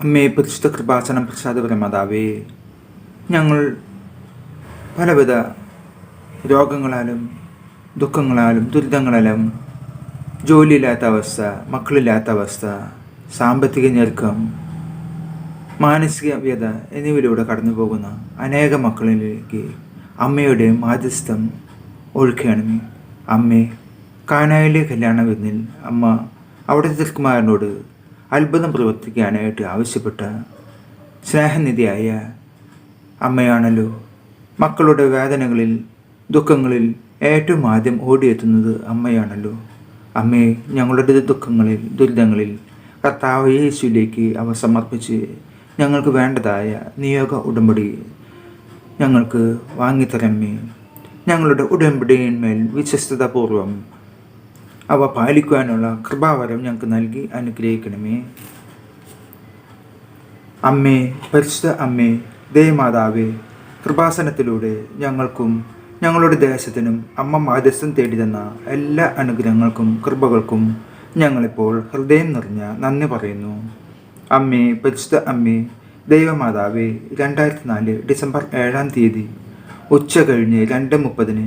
അമ്മേ പരിശുദ്ധ കൃപാസനം പ്രസാദപരമാതാവേ ഞങ്ങൾ പലവിധ രോഗങ്ങളാലും ദുഃഖങ്ങളാലും ദുരിതങ്ങളാലും ജോലിയില്ലാത്ത അവസ്ഥ മക്കളില്ലാത്ത അവസ്ഥ സാമ്പത്തിക ഞെരുക്കം മാനസിക വ്യത എന്നിവയിലൂടെ കടന്നു പോകുന്ന അനേക മക്കളിലേക്ക് അമ്മയുടെ മാധ്യസ്ഥം ഒഴുക്കുകയാണ് അമ്മേ കാനായിലെ കല്യാണ വിരുന്നിൽ അമ്മ അവിടുത്തെ തിരുക്കുമാരനോട് അത്ഭുതം പ്രവർത്തിക്കാനായിട്ട് ആവശ്യപ്പെട്ട സ്നേഹനിധിയായ അമ്മയാണല്ലോ. മക്കളുടെ വേദനകളിൽ ദുഃഖങ്ങളിൽ ഏറ്റവും ആദ്യം ഓടിയെത്തുന്നത് അമ്മയാണല്ലോ. അമ്മേ ഞങ്ങളുടെ ദുഃഖങ്ങളിൽ ദുരിതങ്ങളിൽ കർത്താവ് യേശുവിലേക്ക് അവ സമർപ്പിച്ച് ഞങ്ങൾക്ക് വേണ്ടതായ നിയോഗ ഉടമ്പടി ഞങ്ങൾക്ക് വാങ്ങിത്തരമേ ഞങ്ങളുടെ ഉടമ്പടിയിന്മേൽ വിശ്വസ്തതാപൂർവം അവ പാലിക്കുവാനുള്ള കൃപാവരം ഞങ്ങൾക്ക് നൽകി അനുഗ്രഹിക്കണമേ. അമ്മേ പരിശുദ്ധ അമ്മേ ദേവമാതാവേ കൃപാസനത്തിലൂടെ ഞങ്ങൾക്കും ഞങ്ങളുടെ ദേശത്തിനും അമ്മ മാധ്യസ്ഥം തേടി തന്ന എല്ലാ അനുഗ്രഹങ്ങൾക്കും കൃപകൾക്കും ഞങ്ങളിപ്പോൾ ഹൃദയം നിറഞ്ഞ നന്ദി പറയുന്നു. അമ്മേ പരിശുദ്ധ അമ്മേ ദൈവമാതാവേ രണ്ടായിരത്തി നാല് ഡിസംബർ ഏഴാം തീയതി ഉച്ച കഴിഞ്ഞ് രണ്ട് മുപ്പതിന്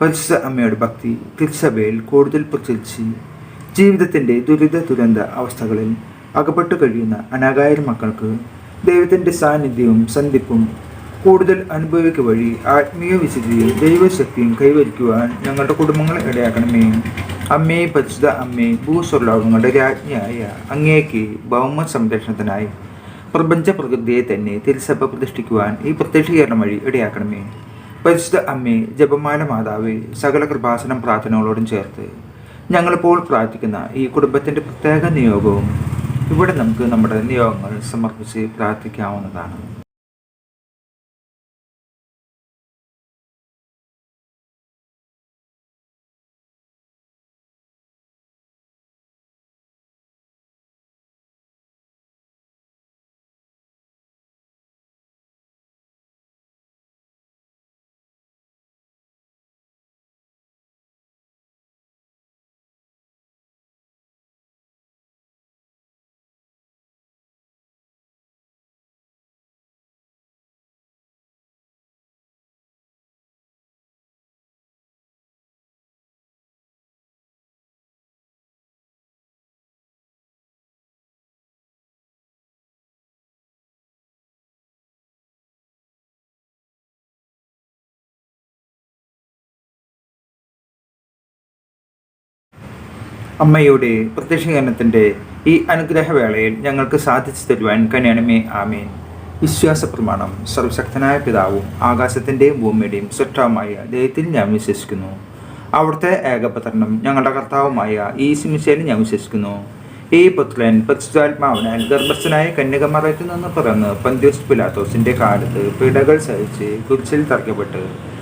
പരിശുദ്ധ അമ്മയുടെ ഭക്തി തിരുസഭയിൽ കൂടുതൽ പ്രചരിച്ച് ജീവിതത്തിന്റെ ദുരിത ദുരന്ത അവസ്ഥകളിൽ അകപ്പെട്ടു കഴിയുന്ന അനാകായിരം മക്കൾക്ക് ദൈവത്തിന്റെ സാന്നിധ്യവും സന്ധിപ്പും കൂടുതൽ അനുഭവിക്കുക വഴി ആത്മീയ വിശുദ്ധിയും ദൈവശക്തിയും കൈവരിക്കുവാൻ ഞങ്ങളുടെ കുടുംബങ്ങളെ ഇടയാക്കണമേ. അമ്മയെ പരിശുദ്ധ അമ്മേ ഭൂസ്വർലോകങ്ങളുടെ രാജ്ഞിയായ അങ്ങേക്ക് ഭൗമ സംരക്ഷണത്തിനായി പ്രപഞ്ച പ്രകൃതിയെ തന്നെ തിരുസഭ പ്രതിഷ്ഠിക്കുവാൻ ഈ പ്രത്യക്ഷീകരണം വഴി ഇടയാക്കണമേ. പരിശുദ്ധ അമ്മേ ജപമാല മാതാവേ സകല കൃപാസനം പ്രാർത്ഥനകളോടും ചേർത്ത് ഞങ്ങളിപ്പോൾ പ്രാർത്ഥിക്കുന്ന ഈ കുടുംബത്തിന്റെ പ്രത്യേക നിയോഗവും ഇവിടെ നമുക്ക് നമ്മുടെ നിയോഗങ്ങൾ സമർപ്പിച്ച് പ്രാർത്ഥിക്കാവുന്നതാണ്. അമ്മയുടെ പ്രത്യക്ഷീകരണത്തിന്റെ ഈ അനുഗ്രഹവേളയിൽ ഞങ്ങൾക്ക് സാധിച്ചു തരുവാൻ കനിയണമേ ആമേൻ. വിശ്വാസ പ്രമാണം സർവശക്തനായ പിതാവും ആകാശത്തിന്റെയും ഭൂമിയുടെയും സൃഷ്ടാവുമായ ദൈവത്തിൽ ഞാൻ വിശ്വസിക്കുന്നു. അവിടുത്തെ ഏകപത്രണം ഞങ്ങളുടെ കർത്താവുമായ ഈ സിമിശയിൽ ഞാൻ വിശ്വസിക്കുന്നു. ഈ പുത്രൻ പരിശുദ്ധാത്മാവിനാൽ ഗർഭസ്ഥനായ കന്യകമറയത്തിൽ നിന്ന് പിറന്ന് പന്ത്യോസ് പിലാത്തോസിന്റെ കാലത്ത് പിടകൾ സഹിച്ച് കുരിശിൽ തറയ്ക്കപ്പെട്ട്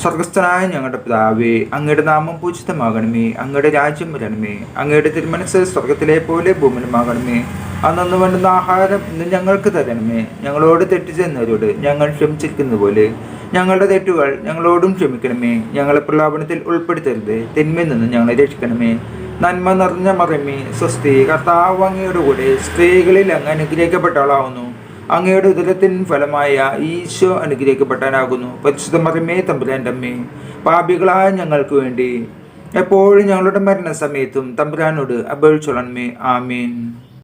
സ്വർഗസ്ഥനായ ഞങ്ങളുടെ പിതാവേ അങ്ങയുടെ നാമം പൂജിതമാകണമേ അങ്ങയുടെ രാജ്യം വരണമേ അങ്ങയുടെ തിരുമനസ് സ്വർഗത്തിലെ പോലെ ഭൂമിയിലുമാകണമേ. അന്നു വേണ്ടുന്ന ആഹാരം ഇന്ന് ഞങ്ങൾക്ക് തരണമേ. ഞങ്ങളോട് തെറ്റ് ചെയ്യുന്നവരോട് ഞങ്ങൾ ക്ഷമിച്ചിരിക്കുന്ന പോലെ ഞങ്ങളുടെ തെറ്റുകൾ ഞങ്ങളോടും ക്ഷമിക്കണമേ. ഞങ്ങളെ പ്രലാപനത്തിൽ ഉൾപ്പെടുത്തരുത്. തിന്മയിൽ നിന്ന് ഞങ്ങളെ രക്ഷിക്കണമേ. നന്മ നിറഞ്ഞ മറമേ സ്വസ്തി കർത്താവ് അങ്ങയുടെ കൂടെ സ്ത്രീകളിൽ അങ്ങ് അനുഗ്രഹിക്കപ്പെട്ട ആളാവുന്നു അങ്ങയുടെ ഉദരത്തിൻ ഫലമായ ഈശോ അനുഗ്രഹിക്കപ്പെട്ടാനാകുന്നു പരിശുദ്ധ മറിമേ തമ്പുരാന്റെ അമ്മേ പാപികളായ ഞങ്ങൾക്ക് വേണ്ടി. എപ്പോഴും ഞങ്ങളുടെ മരണസമയത്തും തമ്പുരാനോട് അപേക്ഷിച്ചോളണമേ. ആമീൻ.